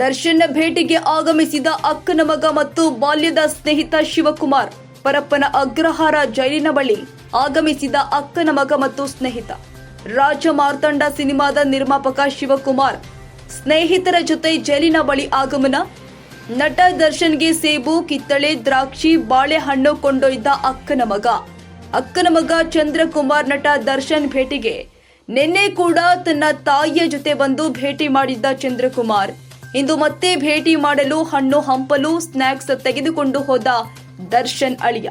ದರ್ಶನ್ ಭೇಟಿಗೆ ಆಗಮಿಸಿದ ಅಕ್ಕನ ಮಗ ಮತ್ತು ಬಾಲ್ಯದ ಸ್ನೇಹಿತ ಶಿವಕುಮಾರ್ ಪರಪ್ಪನ ಅಗ್ರಹಾರ ಜೈಲಿನ ಬಳಿ ಆಗಮಿಸಿದ ಅಕ್ಕನ ಮಗ ಮತ್ತು ಸ್ನೇಹಿತ. ರಾಜ ಮಾರ್ತಂಡ ಸಿನಿಮಾದ ನಿರ್ಮಾಪಕ ಶಿವಕುಮಾರ್ ಸ್ನೇಹಿತರ ಜೊತೆ ಜೈಲಿನ ಬಳಿ ಆಗಮನ. ನಟ ದರ್ಶನ್ಗೆ ಸೇಬು, ಕಿತ್ತಳೆ, ದ್ರಾಕ್ಷಿ, ಬಾಳೆಹಣ್ಣು ಕೊಂಡೊಯ್ದ ಅಕ್ಕನ ಮಗ. ಅಕ್ಕನ ಮಗ ಚಂದ್ರಕುಮಾರ್ ನಟ ದರ್ಶನ್ ಭೇಟಿಗೆ. ನಿನ್ನೆ ಕೂಡ ತನ್ನ ತಾಯಿಯ ಜೊತೆ ಬಂದು ಭೇಟಿ ಮಾಡಿದ್ದ ಚಂದ್ರಕುಮಾರ್. ಇಂದು ಮತ್ತೆ ಭೇಟಿ ಮಾಡಲು ಹಣ್ಣು ಹಂಪಲು ಸ್ನಾಕ್ಸ್ ತೆಗೆದುಕೊಂಡು ಹೋದ ದರ್ಶನ್ ಅಳಿಯ.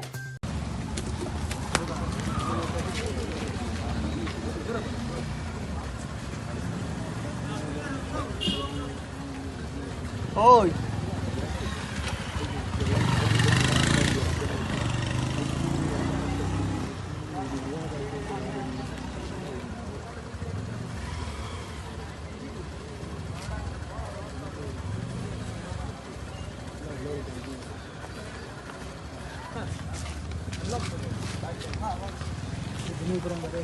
그런 거를